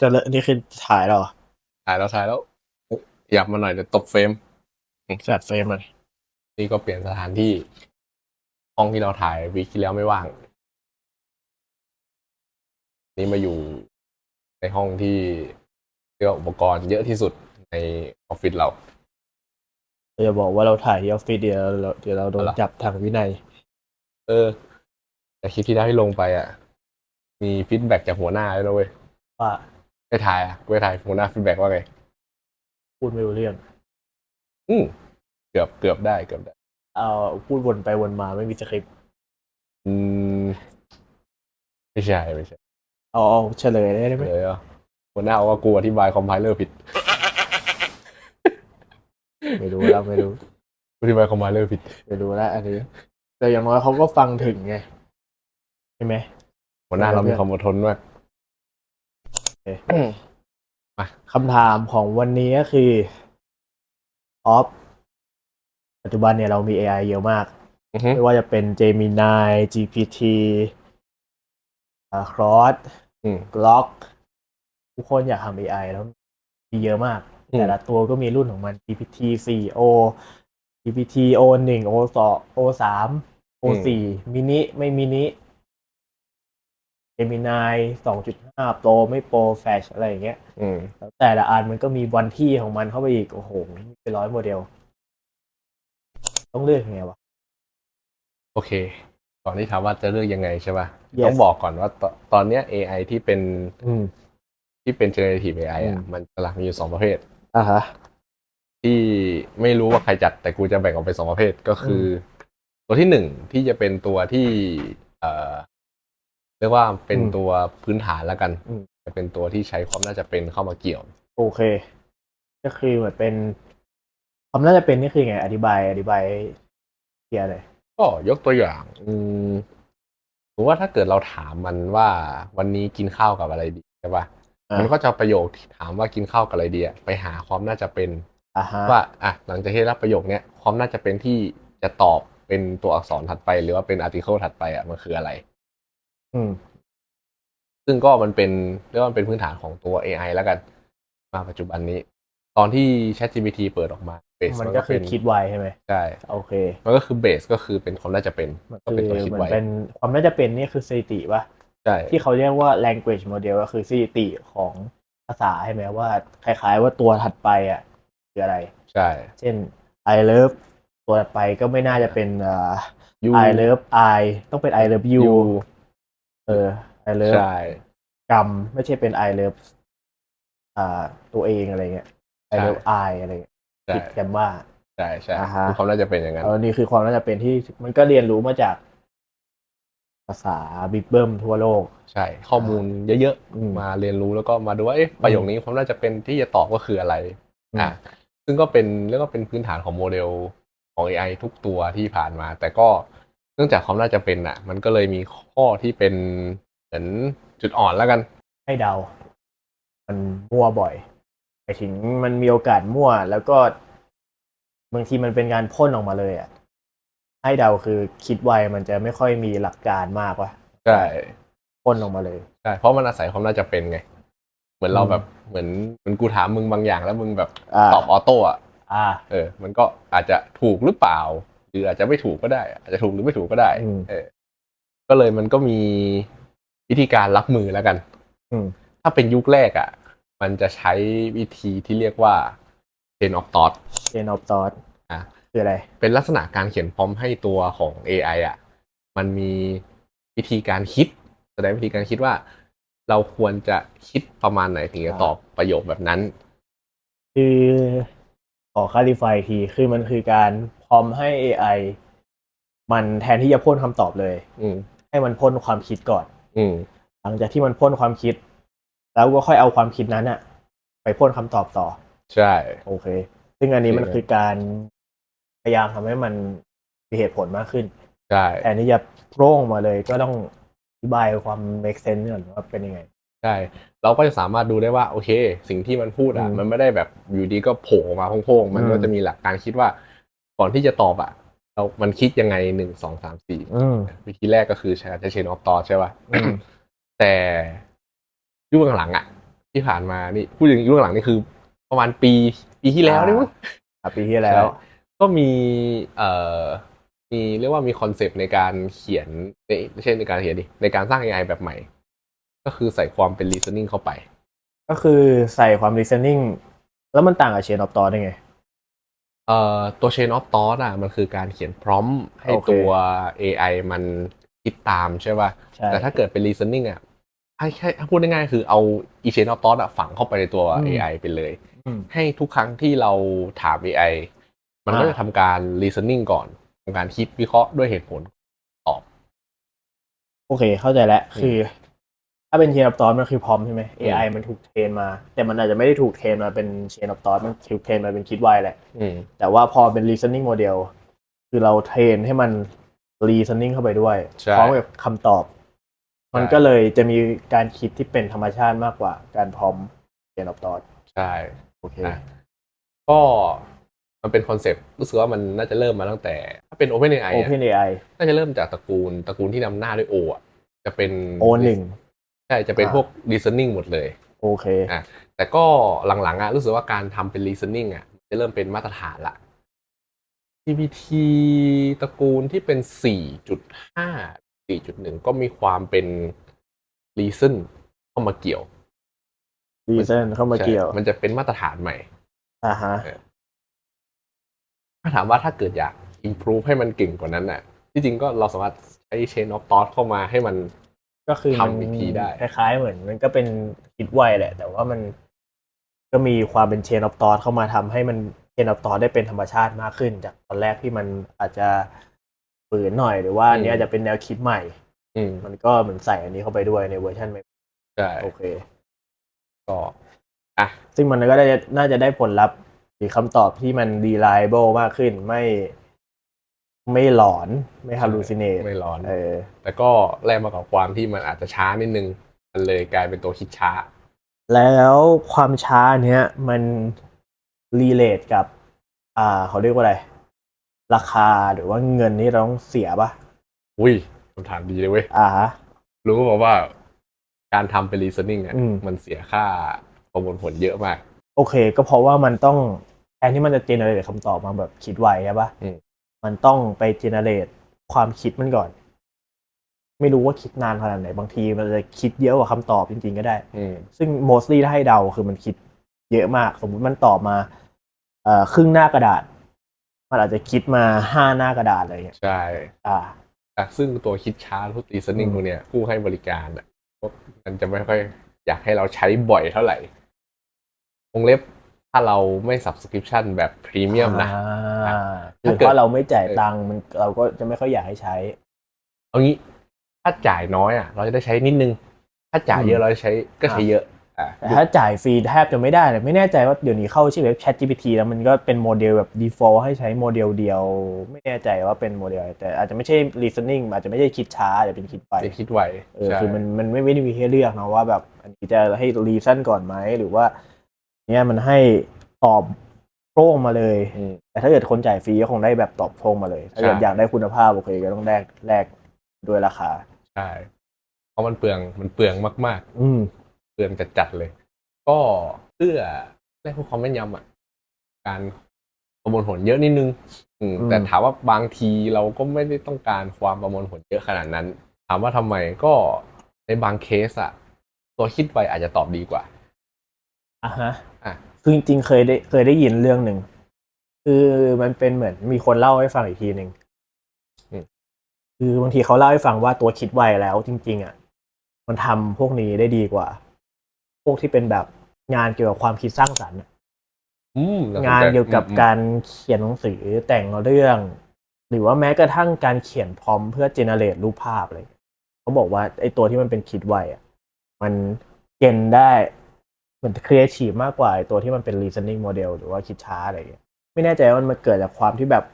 จะเลอะนี่คือถ่ายแล้วเหรอถ่ายแล้วถ่ายแล้วหยับมาหน่อยเดี๋ยวตบเฟรมแฟดเฟรมเลยนี่ก็เปลี่ยนสถานที่ ห้องที่เราถ่ายวีคที่แล้วไม่ว่าง นี่มาอยู่ในห้องที่เรียกว่าอุปกรณ์เยอะที่สุดในออฟฟิศเราเราจะบอกว่าเราถ่ายที่ออฟฟิศเดี๋ยวเราเดี๋ยวเราโดนเอาล่ะจับทางวินัย เออแต่คลิปที่ได้ที่ลงไปอะ มีฟีดแบ็กจากหัวหน้าด้วยนะเว้ยว่า ไปถ่ายอะไปถ่ายหัวหน้าฟีดแบ็กว่าไง พูดไม่รู้เรื่อง อืมเกือบเกือบได้เกือบได้ เอาพูดวนไปวนมาไม่มีสคริปต์อืม ไม่ใช่ไม่ใช่เอาเอาเฉลยได้ไหมเลยอะหัวหน้าเอาว่ากูอธิบายคอมไพเลอร์ผิด ไม่รู้แล้วไม่รู้อธิบายคอมไพเลอร์ผิด ไม่รู้แล้วอันนี้ แต่อย่างน้อยเขาก็ฟังถึงไงใช่ไหมหัวหน้าเรามีความอดทนมาก มาคำถามของวันนี้ก็คือออฟปัจจุบันเนี่ยเรามี AI เยอะมากอือฮึไม่ว่าจะเป็น Gemini GPT อ่า Claude อืม Grok ทุกคนอยากทำ AI แล้วมีเยอะมากอืมแต่ละตัวก็มีรุ่นของมัน GPT 4 O GPT O 1 O 2 O 3 O 4มินิไม่มินิ Gemini 2.5 Pro ไม่ Pro Flash อะไรอย่างเงี้ยอืมแล้วแต่ละอันมันก็มีวันที่ของมันเข้าไปอีก โอ้โหมีเป็นร้อยโมเดล ต้องเลือกยังไงวะ โอเค ก่อนที่ถามว่าจะเลือกยังไงใช่ป่ะ Yes ต้องบอกก่อนว่าตตอนเนี้ย AI ที่เป็นอืมที่เป็น generative AI อะอืมมันหลักมีอยู่สองประเภทอ่าฮะที่ไม่รู้ว่าใครจัด แต่กูจะแบ่งออกเป็นสองประเภทก็คืออตัวที่หนึ่งที่จะเป็นตัวที่ เอ่อ เรียกว่าเป็นอืมตัวพื้นฐานแล้วกันอืมจะเป็นตัวที่ใช้ความน่าจะเป็นเข้ามาเกี่ยว โอเค ก็คือเหมือนเป็น ความน่าจะเป็นนี่คือไง อธิบาย อธิบายเคลียร์เลยก็ยกตัวอย่าง อืมสมมติว่าถ้าเกิดเราถามมันว่าวันนี้กินข้าวกับอะไรดีใช่ปะอ่ามัมันก็จะเอาประโยคที่ถามว่ากินข้าวกับอะไรดีอะไปหาความน่าจะเป็นอ่าฮะว่าอะหลังจากที่ได้รับประโยคเนี้ยความน่าจะเป็นที่จะตอบเป็นตัวอักษรถัดไป หรือว่าเป็นอาร์ติเคิลถัดไปอะมันคืออะไร อืม ซึ่งก็มันเป็นเรียกว่ามันเป็นพื้นฐานของตัว AI แล้วกัน มาปัจจุบันนี้ ตอนที่ ChatGPT เปิดออกมา base มันก็คือเป็นคิดไวใช่ไหมใช่โอเค มันก็คือเบสก็คือเป็นความน่าจะเป็นมันก็คืเป็นอตัวคิดเหมือไว้นเป็นความน่าจะเป็นนี่คือสถิติปะใช่ ที่เขาเรียกว่า language model ก็คือสถิติของภาษาใช่ไหมว่าคล้ายๆว่าตัวถัดไปอะคืออะไร ใช่ เช่น I love ตัวถัดไปก็ไม่น่าจะเป็นอ่ายู I love I ต้องเป็น I love you เออ I love ใช่กรรมไม่ใช่เป็น I love อ่า ตัวเองอะไรเงี้ย I ใช่ love I อะไรเงี้ยใช่คิดกันว่าใช่ใช่อ่าฮะคือความน่าจะเป็นอย่างนั้นเออนี่คือความน่าจะเป็นที่มันก็เรียนรู้มาจากภาษาบิ๊กเบิ้มทั่วโลก ใช่ ข้อมูลเยอะอืมๆมาเรียนรู้แล้วก็มาดูว่าเอ๊ะประโยคนี้ความน่าจะเป็นที่จะตอบก็คืออะไรอะซึ่งก็เป็นเรียกว่าเป็นพื้นฐานของโมเดลของ AI ทุกตัวที่ผ่านมา แต่ก็เนื่องจากความน่าจะเป็นอะ มันก็เลยมีข้อที่เป็นเหมือนจุดอ่อนแล้วกัน ให้เดา มันมั่วบ่อยไปถึงมันมีโอกาสมั่ว แล้วก็บางทีมันเป็นการพ่นออกมาเลยอะ ให้เดาคือคิดไวมันจะไม่ค่อยมีหลักการมากว่ะใช่พ่นออกมาเลยใช่เพราะมันอาศัยความน่าจะเป็นไง เหมือนเราอืมแบบเหมือนเหมือนกูถามมึงบางอย่างแล้วมึงแบบอ่าตอบออโต้อะอ่าเออ มันก็อาจจะถูกหรือเปล่าห รืออาจจะไม่ถูกก็ได้ อาจจะถูกหรือไม่ถูกก็ได้อืมเออก็เลยมันก็มีวิธีการรับมือแล้วกัน อืมถ้าเป็นยุคแรกอะ มันจะใช้วิธีที่เรียกว่า chain of thought chain of thought อะคืออะไร เป็นลักษณะการเขียนพร้อมให้ตัวของ AI อะ มันมีวิธีการคิด แสดงวิธีการคิดว่า เราควรจะคิดประมาณไหนถึงจะตอบประโยคแบบนั้น คือ ขอคาลิฟายที คือมันคือการพร้อมให้ AI มันแทนที่จะพ่นคำตอบเลย อืม ให้มันพ่นความคิดก่อน อืม หลังจากที่มันพ่นความคิด แล้วก็ค่อยเอาความคิดนั้นอะไปพ่นคำตอบต่อ ใช่ โอเค ซึ่งอันนี้มันจริงคือการพยายามทำให้มันมีเหตุผลมากขึ้น ใช่แต่นี่จะโพร่งมาเลยก็ต้องอธิบายความ make sense ก่อนว่าเป็นยังไง ใช่เราก็จะสามารถดูได้ว่าโอเค สิ่งที่มันพูดอะอืมมันไม่ได้แบบอยู่ดีก็โผล่ออกมาโพ่งๆมันก็อืมจะมีหลักการคิดว่า ก่อนที่จะตอบอะเรามันคิดยังไงหนึ่งสองสามสี่อืมวิธีแรกก็คือใช้ใช้ chain of thought ใช่ป่ะอืมแต่ยุคหลังๆอะ ที่ผ่านมานี่พูดถึงเรื่องหลังนี่คือ ประมาณปีปีที่แล้วนี่มั้งอะปีที่แล้วใช่ก็มีเอ่อมีเรียกว่ามีคอนเซปต์ในการเขียนในไม่ใช่ในการเขียนดิในการสร้าง AI แบบใหม่ ก็คือใส่ความเป็น listening เข้าไป ก็คือใส่ความ listening แล้วมันต่างกับ chain of thought ได้ไง เอ่อตัว chain of thought อะมันคือการเขียนพร้อมให้โอเคตัว AI มันคิดตามใช่ป่ะ ใช่แต่ถ้าเกิดเป็น listening อะให้แค่ถ้าพูดง่ายๆคือเอา e chain of thought อะฝังเข้าไปในตัว อืม AI ไปเลย อืม ให้ทุกครั้งที่เราถาม AI มันก็อ่า จะทำการ listening ก่อนทำการคิดวิเคราะห์ด้วยเหตุผล โอเค เข้าใจแล้วอืมคือ ถ้าเป็น chain of thought มันคือพร้อมใช่ไหมอืม AI มันถูกเทรนมา แต่มันอาจจะไม่ได้ถูกเทรนมาเป็น chain of thought มันถูกเทรนมาเป็นคิดไวแหละอืมแต่ว่าพอเป็น listening model คือเราเทรนให้มัน listening เข้าไปด้วยใช่พร้อมกับคำตอบ มันก็เลยจะมีการคิดที่เป็นธรรมชาติมากกว่า การพร้อม chain of thought ใช่โอเคอะก็มันเป็นคอนเซปต์รู้สึกว่ามันน่าจะเริ่มมาตั้งแต่ ถ้าเป็น OpenAI อะ Open AI น่าจะเริ่มจากตระกูลตระกูลที่นำหน้าด้วย O อะจะเป็น O หนึ่ง ใช่จะเป็นอ่าพวก listening หมดเลยโอเคอะแต่ก็หลังๆอะรู้สึกว่าการทำเป็น listening อะจะเริ่มเป็นมาตรฐานละ GPT ตระกูลที่เป็น 4.5 4.1 ก็มีความเป็น reason เข้ามาเกี่ยว reason เข้ามาเกี่ยวใช่มันจะเป็นมาตรฐานใหม่อ่าฮะถ้าถามว่าถ้าเกิดอยาก improve ให้มันเก่งกว่านั้นน่ะ ที่จริงก็เราสามารถใช้ chain of thought เข้ามาให้มัน ก็คือมันทำอีกทีได้ คล้ายๆ เหมือน มันก็เป็นคิดไวแหละ แต่ว่ามันก็มีความเป็น chain of thought เข้ามาทำให้มัน chain of thought ได้เป็นธรรมชาติมากขึ้น จากตอนแรกที่มันอาจจะฝืนหน่อยหรือว่าอันนี้อาจจะเป็นแนวคิดใหม่ อืมมันก็เหมือนใส่อันนี้เข้าไปด้วยในเวอร์ชันใหม่ใช่โอเคก็อะซึ่งมันก็ได้น่าจะได้ผลลัพธ์หรือคำตอบที่มัน reliable มากขึ้นไม่ ไม่หลอนไม่ hallucinate ไม่ร้อน เออ แต่ก็แลกมากับความที่มันอาจจะช้านิดนึง มันเลยกลายเป็นตัวคิดช้า แล้วความช้าเนี้ยมันรีเลทกับ อ่า เขาเรียกว่าอะไร ราคาหรือว่าเงินที่เราต้องเสียปะอุ้ยคำถามดีเลยเว้ย อ่าฮะ รู้ป่าว่าการทำเป็น listening อะ อืม มันเสียค่าประมวลผลเยอะมาก โอเค ก็เพราะว่ามันต้องแทนที่มันจะเจเนเรตคำตอบมาแบบคิดไวใช่ปะอืม มันต้องไปเจเนเรตความคิดมันก่อน ไม่รู้ว่าคิดนานขนาดไหน บางทีมันจะคิดเยอะกว่าคำตอบจริง ๆ ก็ได้ อืม ซึ่ง mostly ถ้าให้เดาคือมันคิดเยอะมาก สมมุติมันตอบมา เอ่อครึ่งหน้ากระดาษ มันอาจจะคิดมาห้าหน้ากระดาษอะไรอย่างเงี้ยใช่อ่า อะซึ่งตัวคิดช้าพวก listening อืมพวกเนี้ยผู้ให้บริการอะพวกมันจะไม่ค่อยอยากให้เราใช้บ่อยเท่าไหร่วงเล็บ ถ้าเราไม่ subscription แบบพรีเมียมนะอ่าถ้าคือเกิดถ้าเราไม่จ่ายตังค์มันเราก็จะไม่ค่อยอยากให้ใช้ เอางี้ ถ้าจ่ายน้อยอะ เราจะได้ใช้นิดนึง ถ้าจ่ายเยอือะมเราจะใช้ก็ใช้เยอะอะแต่ถ้าจ่ายฟรีแทบจะไม่ได้เลยไม่แน่ใจว่าเดี๋ยวนี้เข้าชื่อเว็บ Chat GPT แล้วมันก็เป็นโมเดลแบบ default ให้ใช้โมเดลเดียว ไม่แน่ใจว่าเป็นโมเดลอะไรแต่อาจจะไม่ใช่ listening อาจจะไม่ใช่คิดช้าอาจจะเป็นคิดไปจะคิดไวเออใช่คือมันมันไม่ไม่ได้มีให้เลือกนะว่าแบบอันนี้จะให้ reason ก่อนไหมหรือว่า เนี่ยมันให้ตอบโพร่งมาเลย อืม แต่ถ้าเกิดคนจ่ายฟรีก็คงได้แบบตอบโพร่งมาเลย ถ้าเกิดใช่ อยากได้คุณภาพโอเคก็ต้องแลกแลกด้วยราคา ใช่เพราะมันเปลืองมันเปลืองมาก อืม ๆ เปลืองจัดๆเลย ก็เพื่อได้ความแม่นยำอะการประมวลผลเยอะนิดนึง อืม อืม แต่ถามว่าบางทีเราก็ไม่ได้ต้องการความประมวลผลเยอะขนาดนั้น ถามว่าทำไมก็ในบางเคสอะตัวคิดไวอาจจะตอบดีกว่า อะฮะอะ คือจริงๆเคยได้เคยได้ยินเรื่องหนึ่ง คือมันเป็นเหมือนมีคนเล่าให้ฟังอีกทีหนึ่งอืม คือบางทีเขาเล่าให้ฟังว่าตัวคิดไวแล้วจริง ๆ อะ มันทำพวกนี้ได้ดีกว่า พวกที่เป็นแบบงานเกี่ยวกับความคิดสร้างสรรค์อะอืมสใจงานเกี่ยวกับอืมการเขียนหนังสือแต่งเรื่อง หรือว่าแม้กระทั่งการเขียนพร้อมเพื่อเจเนเรตรูปภาพอะไรอย่างเงี้ยเขาบอกว่าไอ้ตัวที่มันเป็นคิดไวอะ มันเจนได้ เหมือนครีเอทีฟมากกว่าไอ้ตัวที่มันเป็น reasoning model หรือว่าคิดช้าอะไรอย่างเงี้ยไม่แน่ใจว่ามันเกิดจากความที่แบบ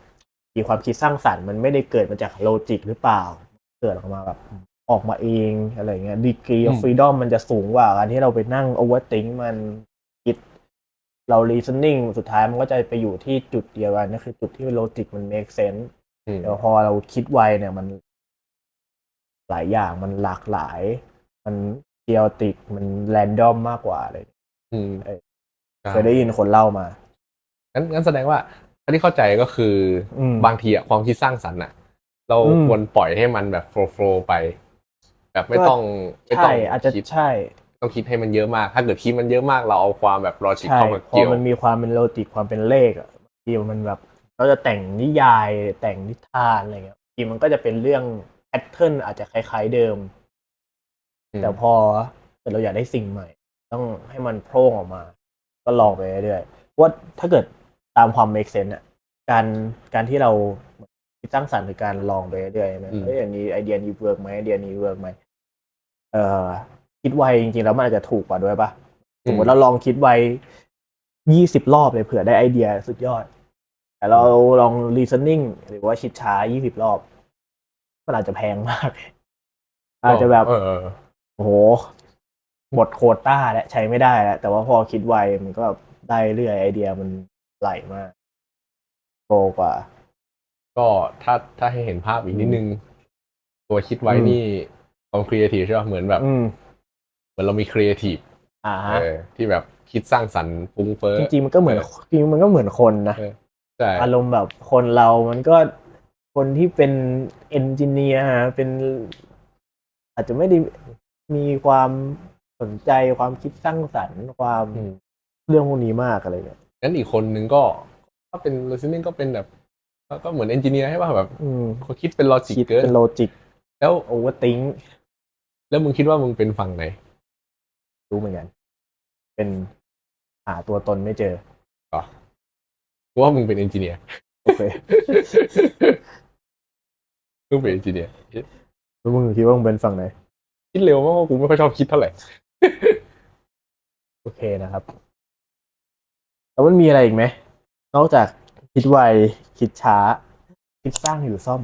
มีความคิดสร้างสรรค์มันไม่ได้เกิดมาจากโลจิกหรือเปล่า เกิดออกมาแบบออกมาเองอะไรเงี้ยดีกรีอื of ม freedom มันจะสูงกว่าการที่เราไปนั่ง overthink มันคิดเรา reasoning สุดท้ายมันก็จะไปอยู่ที่จุดเดียวกันนั่นคือจุดที่โลจิกมัน make sense อืมเดี๋ยวพอเราคิดไวเนี่ยมัน หลายอย่างมันหลากหลาย มันเ a ียติกมันแรนดอมมากกว่าเลย อืมเออใช่ เคยได้ยินคนเล่ามา งั้นงั้นแสดงว่าอันที่เข้าใจก็คืออมบางทีอะความคิดสร้างสรรค์อะเราอืม ควรปล่อยให้มันแบบโฟล์โฟล์ไป แบบไม่ก็ต้องไม่ต้อใช่งอาจจะคิดใช่ต้องคิดให้มันเยอะมาก ถ้าเกิดคิดมันเยอะมากเราเอาความแบบลอจิกใช่เข้ามาพอเกี่ยวมันมีความเป็นโลจิกความเป็นเลขอะบางทีมันแบบ เราจะแต่งนิยายแต่งนิทานอะไรเงี้ยบางทีมันก็จะเป็นเรื่องแพทเทิร์นอาจจะคล้ายๆเดิม อืมแต่พอเกิดเราอยากได้สิ่งใหม่ ต้องให้มันโพร่งออกมา ก็ลองไปเรื่อยๆเพราะว่าถ้าเกิดตามความ make sense อะการการที่เราคิดสร้างสรรค์คือการลองไปเรื่อยๆใช่ไหมอืมเอ้ยอันนี้ไอเดียนี้เวิร์กไหมไอเดียนี้เวิร์กไหมเอ่อคิดไวจริงๆแล้วมันอาจจะถูกกว่าด้วยปะสมมติเราลองคิดไวยี่สิบรอบเลยเผื่อได้ไอเดียสุดยอด แต่เราลอง reasoning หรือว่าคิดช้ายี่สิบรอบ มันอาจจะแพงมาก อาจจะแบบเออเออโอ้โห หมดโควต้าแล้วใช้ไม่ได้แล้ว แต่ว่าพอคิดไวมันก็แบบได้เรื่อยไอเดียมันไหลมากโตกว่า ก็ถ้าถ้าให้เห็นภาพอีกนิดนึง ตัวคิดไว้อืมนี่ความครีเอทีฟใช่ป่ะเหมือนแบบอืมเหมือนเรามีครีเอทีฟอ่าเอฮะอที่แบบคิดสร้างสรรค์ฟุ้งเฟ้อจริงๆมันก็เหมือนเออจริงๆมันก็เหมือนคนนะเออใช่อารมณ์แบบคนเรามันก็คนที่เป็นเอนจิเนียร์เป็น อาจจะไม่ได้มีความ สนใจความคิดสร้างสรรค์ความอืม เรื่องพวกนี้มากอะไรเงี้ยงั้นอีกคนนึงก็ถ้าเป็น listening ก็เป็นแบบ ก็ก็เหมือนเอนจิเนียร์ใช่ป่ะแบบอืมเขาคิดเป็นลอจิกคิดเกินเป็นโลจิกแล้วโอเวอร์ติงแล้วมึงคิดว่ามึงเป็นฝั่งไหน รู้เหมือนกัน เป็นหาตัวตนไม่เจอ กูว่ามึงเป็นเอนจิเนียร์ โอเค มึงเป็นเอนจิเนียร์แล้วมึงคิดว่ามึงเป็นฝั่งไหน คิดเร็วมากว่ากูไม่ค่อยชอบคิดเท่าไหร่ โอเคนะครับ แล้วมันมีอะไรอีกไหม นอกจากคิดไว คิดช้า คิดสร้างอยู่ซ่อม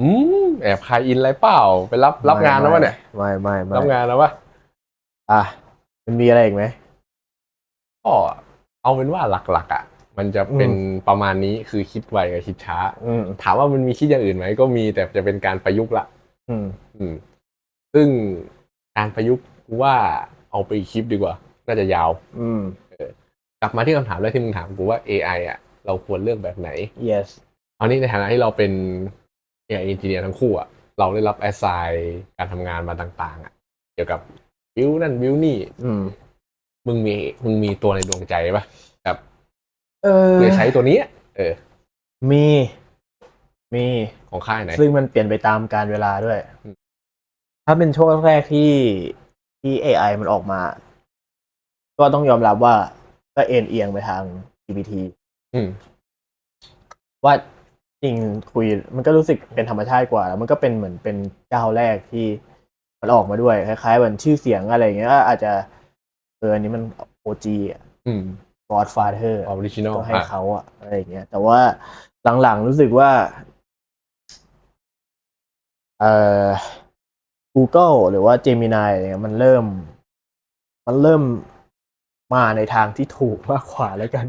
อืมแอบคายอินอะไรเปล่า ไปรับรับงานแล้ววะเนี่ย ไม่ไม่ไม่รับงานแล้ววะอะ มันมีอะไรอีกไหมก็เอาเป็นว่าหลักๆอะ มันจะเป็นประมาณนี้คือคิดไวกับคิดช้าอืมถามว่ามันมีคิดอย่างอื่นไหมก็มีแต่จะเป็นการประยุกต์ละอืมอืมซึ่งการประยุกต์ กูว่าเอาไปอีกคลิปดีกว่า น่าจะยาว อืม กลับมาที่คำถามแรกที่มึงถามกูว่า AI อะ เราควรเลือกแบบไหน yes เอานี้ในฐานะที่เราเป็น AI engineer ทั้งคู่อะ เราได้รับ assign การทำงานมาต่างๆ อะ เกี่ยวกับบิวนั่นบิวนี่ อืม มึงมีมึงมีตัวในดวงใจปะแบบเออเลยใช้ตัวนี้อะเออ มี มี ของค่ายไหน ซึ่งมันเปลี่ยนไปตามการเวลาด้วย อืม ถ้าเป็นช่วงแรกที่ ที่ AI มันออกมา ก็ต้องยอมรับว่าก็เอ็นเอียงไปทาง GPT อืม ว่าจริงคุยมันก็รู้สึกเป็นธรรมชาติกว่า แล้วมันก็เป็นเหมือนเป็นเจ้าแรกที่มันออกมาด้วยคล้ายๆเหมือนชื่อเสียงอะไรอย่างเงี้ยก็อาจจะเอออันนี้มัน OG อะอืม Godfather ออริจินอลก็ให้เขาอะอะไรอย่างเงี้ยแต่ว่าหลังๆรู้สึกว่า เอ่อ Google หรือว่า Gemini อะไรเงี้ยมันเริ่ม มันเริ่มมาในทางที่ถูกมากกว่าแล้วกัน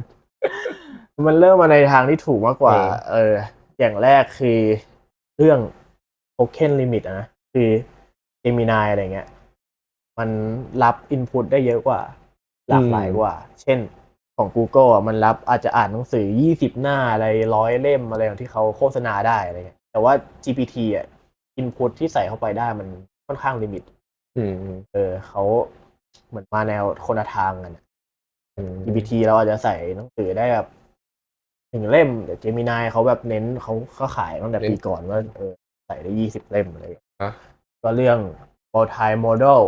มันเริ่มมาในทางที่ถูกมากกว่า เออ อย่างแรกคือเรื่อง token limit อะนะ คือ Gemini อะไรเงี้ย มันรับ input ได้เยอะกว่า หลากหลายกว่า เช่นของ Google อะมันรับอาจจะอ่านหนังสือ20หน้าอะไรร้อยเล่มอะไรอย่างที่เขาโฆษณาได้อะไรเงี้ย แต่ว่า GPT อะ input ที่ใส่เข้าไปได้มัน ค่อนข้างลิมิต อืมเออเขาเหมือนมาแนวคนละทางกันอะ GPT เราอาจจะใส่หนังสือได้แบบหนึ่งเล่มแต่ Gemini เขาแบบเน้นเขาเขาขายตั้งแต่ปีก่อนว่าเออใส่ได้ยี่สิบเล่มอะไรอย่างเงี้ยฮะก็เรื่อง multi model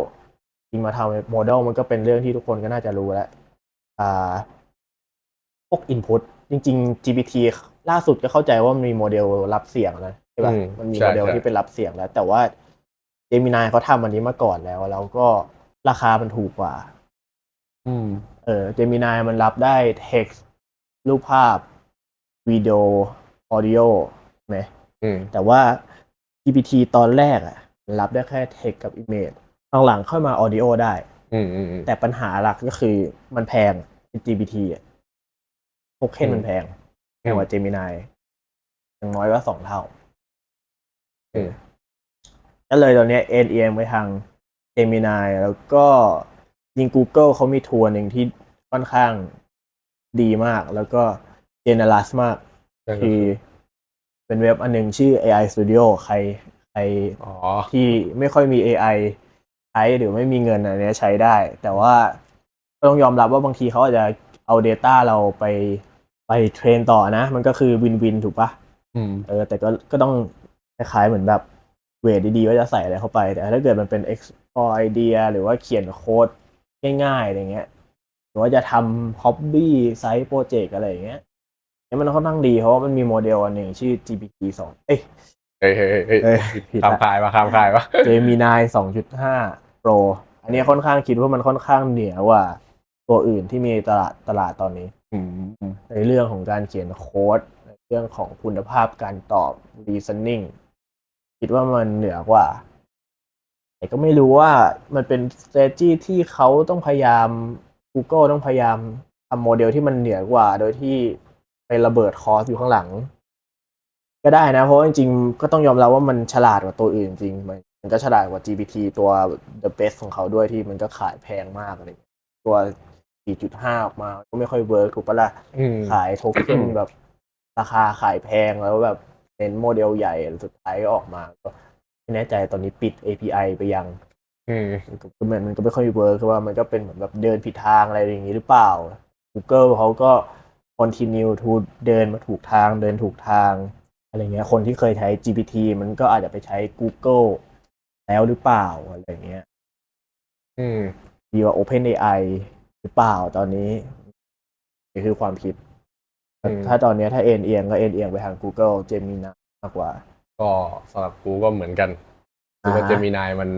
จริงมาทำ model มันก็เป็นเรื่องที่ทุกคนก็น่าจะรู้แล้ว อ่า พวก input จริง ๆ GPT ล่าสุดก็เข้าใจว่ามันมีโมเดลรับเสียงนะใช่ป่ะอืมมันมีใช่โมเดลใช่ ที่เป็นรับเสียงแล้ว แต่ว่า Gemini เขาทำอันนี้มาก่อนแล้ว แล้วก็ราคามันถูกกว่า อืม เออ Gemini มันรับได้ text รูปภาพวิดีโอ audio ไหมอืมแต่ว่า GPT ตอนแรกอะมันรับได้แค่ text กับ image หลังๆค่อยมา audio ได้อืมอืมอืมแต่ปัญหาหลักก็คือมันแพง GPT อะโทเค็นอืมมันแพงแพงกว่า Gemini อย่างน้อยก็สองเท่าอืม ก็เลยตอนเนี้ยเอ็นเอียงไปทาง Gemini Gemini แล้วก็ยิง Google เขามีทัวร์หนึ่งที่ค่อนข้างดีมาก แล้วก็ generous มาก คือ เป็นเว็บอันหนึงชื่อ AI Studio ใครใครอ๋อที่ไม่ค่อยมี AI ใช้หรือไม่มีเงินอันเนี้ยใช้ได้ แต่ว่าก็ต้องยอมรับว่าบางทีเขาอาจจะเอา Data เราไปไปเทรนต่อนะ มันก็คือวินวินถูกปะอืมเออ แต่ก็ก็ต้องคล้ายๆเหมือนแบบ เวทดีๆว่าจะใส่อะไรเข้าไป แต่ถ้าเกิดมันเป็น explore idea หรือว่าเขียนโค้ดง่ายๆอะไรเงี้ยหรือว่าจะทำ hobby side project อะไรอย่างเงี้ยเนี่ยมันค่อนข้างดีเพราะว่ามันมีโมเดลอันหนึ่งชื่อ GPT สองเอ้ยเฮ้ยเฮ้ยเฮ้ยเฮ้ยเอ้ยผิดข้ามละคายปะข้ามคายปะ Gemini 2.5 Pro อันนี้ค่อนข้างคิดว่ามันค่อนข้างเหนือกว่า ตัวอื่นที่มีตลาดตลาดตอนนี้อืมในเรื่องของการเขียนโค้ด ในเรื่องของคุณภาพการตอบ reasoning คิดว่ามันเหนือกว่าแต่ก็ไม่รู้ว่ามันเป็น strategy ที่เขาต้องพยายาม Google ต้องพยายามทำโมเดลที่มันเหนือกว่า โดยที่ไประเบิดคอร์สอยู่ข้างหลัง ก็ได้นะ เพราะว่าจริงๆ ก็ต้องยอมรับว่ามันฉลาดกว่าตัวอื่นจริงมันมันก็ฉลาดกว่า GPT ตัว the best ของเขาด้วยที่มันก็ขายแพงมากอะไรอย่างเงี้ยตัว 4.5 ออกมา ก็ไม่ค่อยเวิร์กถูกปะล่ะอืมขายโทเค็นแบบราคาขายแพงแล้วแบบ เน้นโมเดลใหญ่สุดท้ายก็ออกมาก็ไม่แน่ใจตอนนี้ปิด API ไปยังอืมมันก็มันมันก็ไม่ค่อยเวิร์กคือว่ามันก็เป็นเหมือนแบบเดินผิดทางอะไรอย่างนี้หรือเปล่า Google เขาก็ continue to เดินมาถูกทางเดินถูกทางอะไรเงี้ยคนที่เคยใช้ GPT มันก็อาจจะไปใช้ Google แล้วหรือเปล่าอะไรเงี้ย อืมดีกว่า OpenAI หรือเปล่าตอนนี้นี่คือความคิดอืม ถ้าตอนเนี้ยถ้าเอ็นเอียงก็เอ็นเอียงไปทาง Google Gemini มากกว่า ก็สำหรับกูก็เหมือนกันคือว่าอ่าเจมินายมัน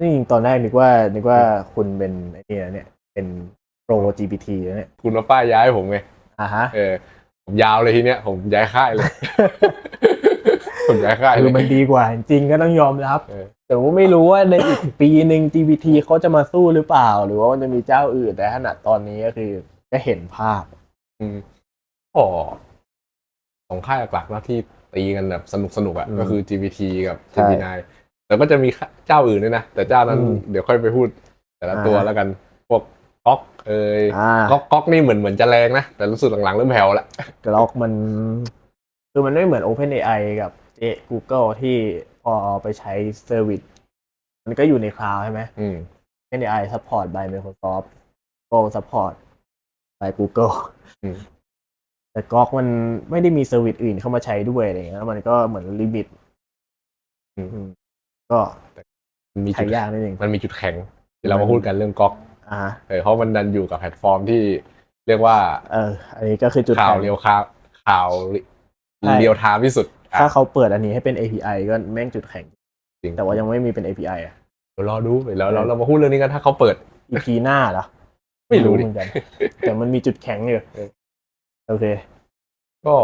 นี่ตอนแรกนึกว่านึกว่าคุณเป็นไอ้นี่นะเนี่ยเป็นโปร GPT นะเนี่ยคุณมาป้ายย้ายผมไงอ่าฮะเออผมยาวเลยทีเนี้ยผมย้ายค่ายเลย ผมย้ายค่ายเลคือยมันดีกว่า จริงๆก็ต้องยอมรับเออแต่ว่าไม่รู้ว่าในอีกปีหนึ่ง GPT เขาจะมาสู้หรือเปล่า หรือว่ามันจะมีเจ้าอื่นแต่ขนาดตอนนี้ก็คือก็เห็นภาพอืม ก็สองค่ายหลักๆนะที่ตีกันแบบสนุกสนุกๆอะอืมก็คือ GPT กับใช่ Gemini แต่ก็จะมีเจ้าอื่นด้วยนะ แต่เจ้านั้นอืมเดี๋ยวค่อยไปพูด แต่ละตัวอ่าแล้วกันพวกก๊อกเอ้ยอ่าก๊อกก๊อกนี่เหมือนเหมือนจะแรงนะ แต่รู้สึกหลังๆเริ่มแผ่วละกล็อกมัน คือมันไม่เหมือน OpenAI กับเอ Google ที่พอเอาไปใช้เซอร์วิสมันก็อยู่ในคลาวด์ใช่ไหมอืม OpenAI support by Microsoft Google support by Google อืม แต่กล็อกมันไม่ได้มีเซอร์วิสอื่นเข้ามาใช้ด้วยอะไรอย่างเงี้ยแล้วมันก็เหมือนลิมิตอืมอืมก็มันมีใช้จุดยากนิดนึงมันมีจุดแข็งที่เรามาพูดกันเรื่องก๊อกอ่าเออเพราะมันดันอยู่กับแพลตฟอร์มที่เรียกว่า เออ อันนี้ก็คือจุดข่าวแข็ง เรียวข่าวข่าวใช่ เรียวไทม์ที่สุดอะ ถ้าเขาเปิดอันนี้ให้เป็น API ก็แม่งจุดแข็ง จริง แต่ว่ายังไม่มีเป็น API อะ เดี๋ยวรอดูเดี๋ยวเราเราเรามาพูดเรื่องนี้กันถ้าเขาเปิด EP หน้าเหรอไม่รู้ดิ เหมือนกัน แต่มันมีจุดแข็งอยู่เออ โอเค ก็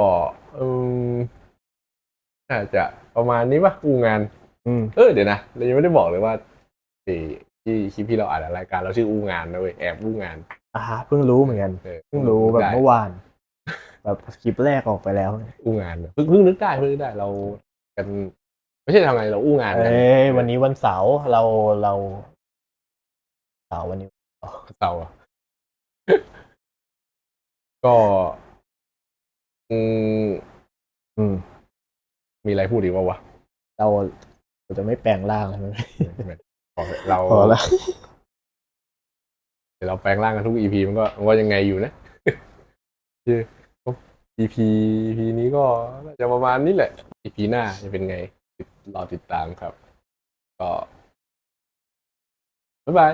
เออน่าจะประมาณนี้ปะอู้งาน อืมเออเดี๋ยวนะเรายังไม่ได้บอกเลยว่าที่ที่คลิปที่เราอ่านรายการเราชื่ออู้งานนะเว้ยแอบอู้งานอ่าฮะเพิ่งรู้เหมือนกันเออเพิ่งรู้แบบได้เมื่อวาน แบบคลิปแรกออกไปแล้ว อู้งานเพิ่งเพิ่งนึกได้เพิ่งนึกได้เรากัน ไม่ใช่ทำไงเราอู้งานกันเอ้ยวันนี้วันเสาร์เราเราเสาร์วันนี้ เสาร์อะ ก็ อืมอืม มีอะไรพูดอีกว่าวะเราเราจะไม่แปลงร่างใช่ไหมพอเถอะเราพอละเดี๋ยวเราแปลงร่างกันทุก EP มันก็มันก็ยังไงอยู่นะโอเค EP EP นี้ก็น่าจะประมาณนี้แหละ EP หน้าจะเป็นไงติดรอติดตามครับ ก็ บ๊ายบาย